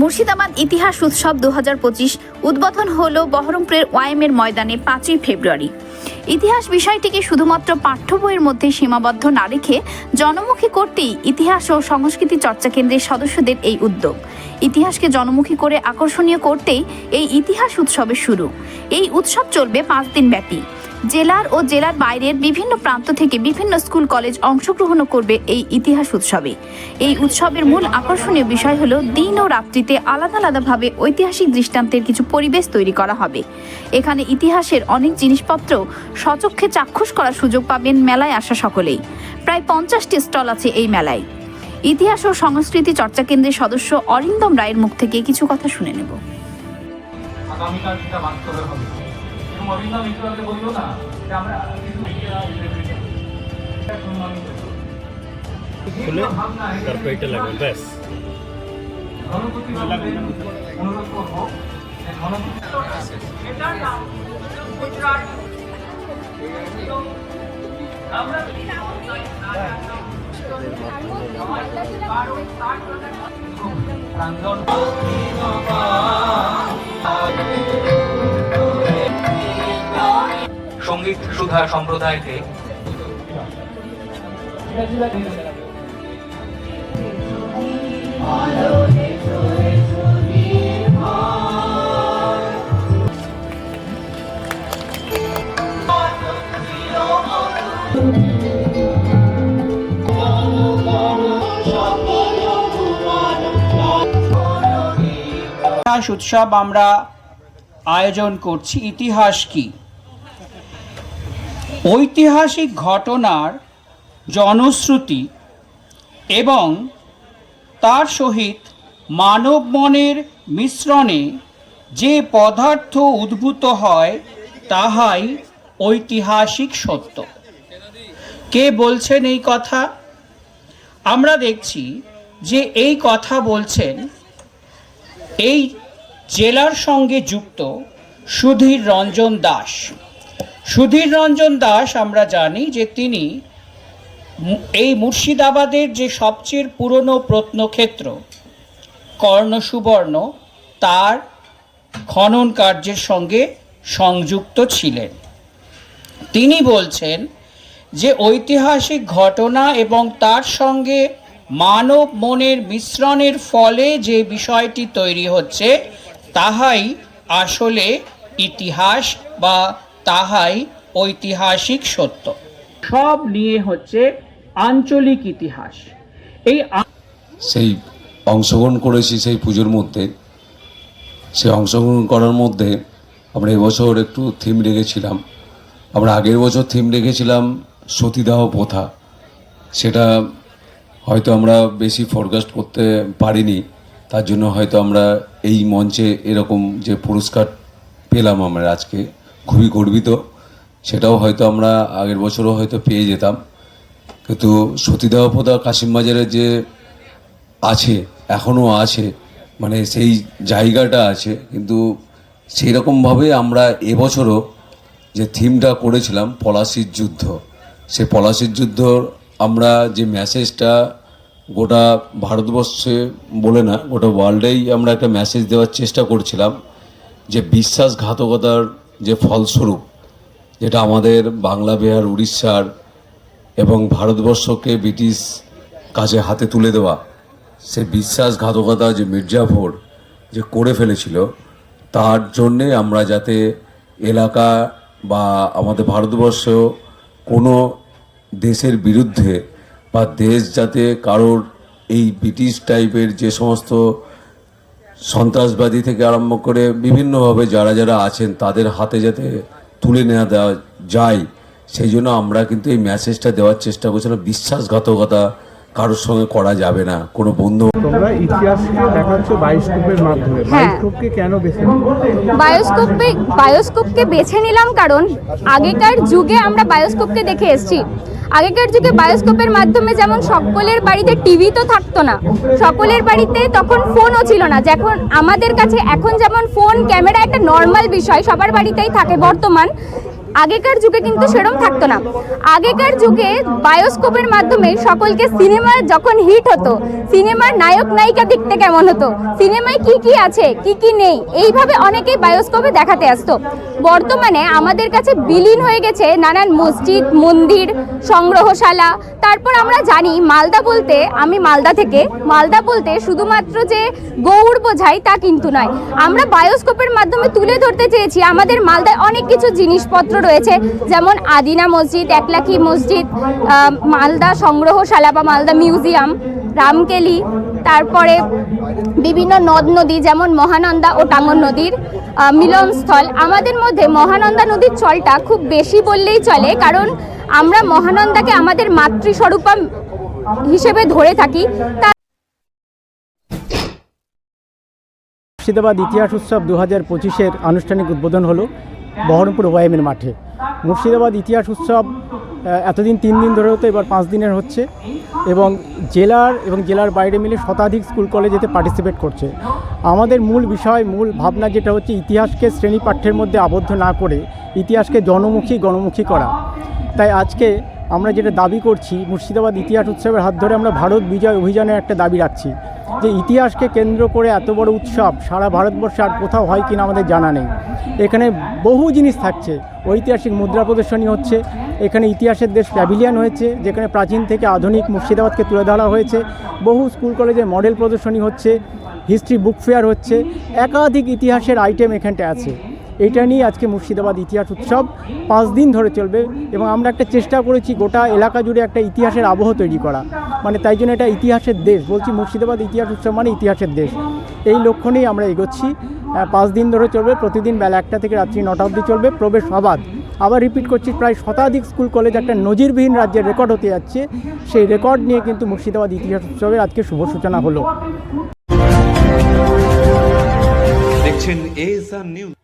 মুর্শিদাবাদ ইতিহাস উৎসব দু হাজার পঁচিশ উদ্বোধন হল বহরমপুরের ওয়াইমের ময়দানে পাঁচই ফেব্রুয়ারি। ইতিহাস বিষয়টিকে শুধুমাত্র পাঠ্য বইয়ের মধ্যে সীমাবদ্ধ না রেখে জনমুখী করতেই ইতিহাস ও সংস্কৃতি চর্চা কেন্দ্রের সদস্যদের এই উদ্যোগ। ইতিহাসকে জনমুখী করে আকর্ষণীয় করতেই এই ইতিহাস উৎসবের শুরু। এই উৎসব চলবে পাঁচ দিন ব্যাপী জেলার ও জেলার বাইরের বিভিন্ন প্রান্ত থেকে বিভিন্ন স্কুল, কলেজ অংশগ্রহণ করবে এই ইতিহাস উৎসবে। এই উৎসবের মূল আকর্ষণীয় বিষয় হলো দিন ও রাত্রিতে আলাদা আলাদাভাবে ঐতিহাসিক দৃষ্টান্তের কিছু পরিবেশ তৈরি করা হবে। এখানে ইতিহাসের অনেক জিনিসপত্র সচক্ষে চাক্ষুষ করার সুযোগ পাবেন মেলায় আসা সকলেই। প্রায় পঞ্চাশটি স্টল আছে এই মেলায়। ইতিহাস ও সংস্কৃতি চর্চা কেন্দ্রের সদস্য অরিন্দম রায়ের মুখ থেকে কিছু কথা শুনে নেব। আগামীকাল বাস্তবে হবে অরিন্দম আগে বলল না যে আমরা কিছু খুলে তারপর এটা ব্যাস। অনুরোধ করব আমরা সুধা সম্প্রদায়কে। উৎসব আমরা আয়োজন করছি। ইতিহাস কি? ঐতিহাসিক ঘটনার জনশ্রুতি এবং তার সহিত মানব মনের মিশ্রণে যে পদার্থ উদ্ভূত হয়, তাহাই ঐতিহাসিক সত্য। কে বলছেন এই কথা? আমরা দেখছি যে এই কথা বলছেন এই জেলার সঙ্গে যুক্ত সুধীর রঞ্জন দাস। সুধীর রঞ্জন দাস আমরা জানি যে তিনি এই মুর্শিদাবাদের যে সবচেয়ে পুরনো প্রত্নক্ষেত্র কর্ণ সুবর্ণ তার খনন কার্যের সঙ্গে সংযুক্ত ছিলেন। তিনি বলছেন যে ঐতিহাসিক ঘটনা এবং তার সঙ্গে মানব মনের মিশ্রণের ফলে যে বিষয়টি তৈরি হচ্ছে, তাহাই আসলে ইতিহাস বা তাহাই ঐতিহাসিক সত্য। সব নিয়ে হচ্ছে আঞ্চলিক ইতিহাস। এই সেই অংশগ্রহণ করেছি সেই পুজোর মধ্যে। সে অংশগ্রহণ করার মধ্যে আমরা এবছর একটু থিম রেখেছিলাম। আমরা আগের বছর থিম রেখেছিলাম সতীদাহ প্রথা। সেটা হয়তো আমরা বেশি ফরকাস্ট করতে পারিনি। তার জন্য হয়তো আমরা এই মঞ্চে এরকম যে পুরস্কার পেলাম আমরা আজকে। খুবই গর্বিত। সেটাও হয়তো আমরা আগের বছরও হয়তো পেয়ে যেতাম। কিন্তু সতীদাহ প্রথা কাশিমবাজারের যে আছে, এখনও আছে মানে সেই জায়গাটা আছে, কিন্তু সেই রকমভাবে আমরা এবছরও যে থিমটা করেছিলাম, পলাশির যুদ্ধ, সে পলাশির যুদ্ধর আমরা যে মেসেজটা গোটা ভারতবর্ষে বলে না, গোটা ওয়ার্ল্ডেই আমরা একটা মেসেজ দেওয়ার চেষ্টা করছিলাম যে বিশ্বাসঘাতকতার যে ফলস্বরূপ যেটা আমাদের বাংলা, বিহার, উড়িষ্যার এবং ভারতবর্ষকে ব্রিটিশ কাছে হাতে তুলে দেওয়া, সে বিশ্বাসঘাতকতা যে মির্জাফর যে করে ফেলেছিল, তার জন্যে আমরা যাতে এলাকা বা আমাদের ভারতবর্ষ কোনো দেশের বিরুদ্ধে বা দেশ যাতে কারোর এই ব্রিটিশ টাইপের যে সমস্ত সন্ত্রাসবাদী থেকে আরম্ভ করে বিভিন্নভাবে যারা যারা আছেন তাদের হাতে যাতে তুলে নেওয়া দেওয়া যায় সেই জন্য আমরা কিন্তু এই মেসেজটা দেওয়ার চেষ্টা করছিলাম বিশ্বাসঘাতকতা কারোর সঙ্গে করা যাবে না কোনো বন্ধু তোমরা ইতিহাসকে দেখাচ্ছ বায়োস্কোপের মাধ্যমে। হ্যাঁ। বায়োস্কোপকে কেন বেছে বায়োস্কোপে বায়োস্কোপকে বেছে নিলাম কারণ আগেকার যুগে আমরা বায়োস্কোপকে দেখে এসেছি। আগেকার যুগে বায়োস্কোপের মাধ্যমে যেমন সকলের বাড়িতে টিভি তো থাকতো না, সকলের বাড়িতে তখন ফোনও ছিল না। যখন আমাদের কাছে এখন যেমন ফোন, ক্যামেরা একটা নর্মাল বিষয়, সবার বাড়িতেই থাকে বর্তমান, আগেকার যুগে কিন্তু সেরম থাকতো না। আগেকার যুগে বায়োস্কোপের মাধ্যমে সকলকে সিনেমা যখন হিট হতো, সিনেমার নায়ক নায়িকা দেখতে কেমন হতো, সিনেমায় কি কি আছে, কি কি নেই, এইভাবে অনেকেই বায়োস্কোপে দেখাতে আসতো। বর্তমানে আমাদের কাছে বিলীন হয়ে গেছে নানান মসজিদ, মন্দির, সংগ্রহশালা। তারপর আমরা জানি মালদা বলতে, আমি মালদা থেকে, মালদা বলতে শুধুমাত্র যে গৌড় বোঝাই তা কিন্তু নয়। আমরা বায়োস্কোপের মাধ্যমে তুলে ধরতে চেয়েছি, আমাদের মালদায় অনেক কিছু জিনিসপত্র রয়েছে, যেমন আদিনা মসজিদ, একলাখি মসজিদ মালদা সংগ্রহশালা বা মালদা মিউজিয়াম, রামকেলি, তারপরে বিভিন্ন নদ নদী, যেমন মহানন্দা ও টাঙ্গন নদীর। মিলনস্থল। আমাদের মধ্যে মহানন্দা নদীর চলটা খুব বেশি বললেই চলে, কারণ আমরা মহানন্দাকে আমাদের মাতৃস্বরূপা হিসেবে ধরে থাকি। তার মুর্শিদাবাদ ইতিহাস উৎসব দু হাজার পঁচিশের আনুষ্ঠানিক উদ্বোধন হলো বহরমপুর ওয়াইমের মাঠে। মুর্শিদাবাদ ইতিহাস উৎসব এতদিন তিন দিন ধরে হতো, এবার পাঁচ দিনের হচ্ছে। এবং জেলার এবং জেলার বাইরে মিলে শতাধিক স্কুল কলেজ এতে পার্টিসিপেট করছে। আমাদের মূল বিষয়, মূল ভাবনা যেটা হচ্ছে ইতিহাসকে শ্রেণি পাঠ্যের মধ্যে আবদ্ধ না করে ইতিহাসকে জনমুখী, গণমুখী করা। তাই আজকে আমরা যেটা দাবি করছি, মুর্শিদাবাদ ইতিহাস উৎসবের হাত ধরে আমরা ভারত বিজয় অভিযানের একটা দাবি রাখছি। যে ইতিহাসকে কেন্দ্র করে এত বড় উৎসব সারা ভারতবর্ষে আর কোথাও হয় কিনা আমাদের জানা নেই। এখানে বহু জিনিস থাকছে। ঐতিহাসিক মুদ্রা প্রদর্শনী হচ্ছে, এখানে ইতিহাসের দেশ প্যাভিলিয়ান হয়েছে, যেখানে প্রাচীন থেকে আধুনিক মুর্শিদাবাদকে তুলে ধরা হয়েছে। বহু স্কুল কলেজে মডেল প্রদর্শনী হচ্ছে, হিস্ট্রি বুক ফেয়ার হচ্ছে, একাধিক ইতিহাসের আইটেম এখানটা আছে। এটা নিয়ে আজকে মুর্শিদাবাদ ইতিহাস উৎসব পাঁচ দিন ধরে চলবে এবং আমরা একটা চেষ্টা করেছি গোটা এলাকা জুড়ে একটা ইতিহাসের আবহ তৈরি করা। মানে তাই জন্য এটা ইতিহাসের দেশ। বলছি মুর্শিদাবাদ ইতিহাস উৎসব মানে ইতিহাসের দেশ। এই লক্ষ্য নিয়েই আমরা এগোচ্ছি। পাঁচ দিন ধরে চলবে। প্রতিদিন বেলা একটা থেকে রাত্রি নটা অবধি চলবে। প্রবেশ অবাধ। আবার রিপিট করছি, প্রায় শতাধিক স্কুল কলেজ একটা নজিরবিহীন রাজ্যের রেকর্ড হতে যাচ্ছে। সেই রেকর্ড নিয়ে কিন্তু মুর্শিদাবাদ ইতিহাস উৎসবের আজকে শুভ সূচনা হলো। দেখছেন নিউজ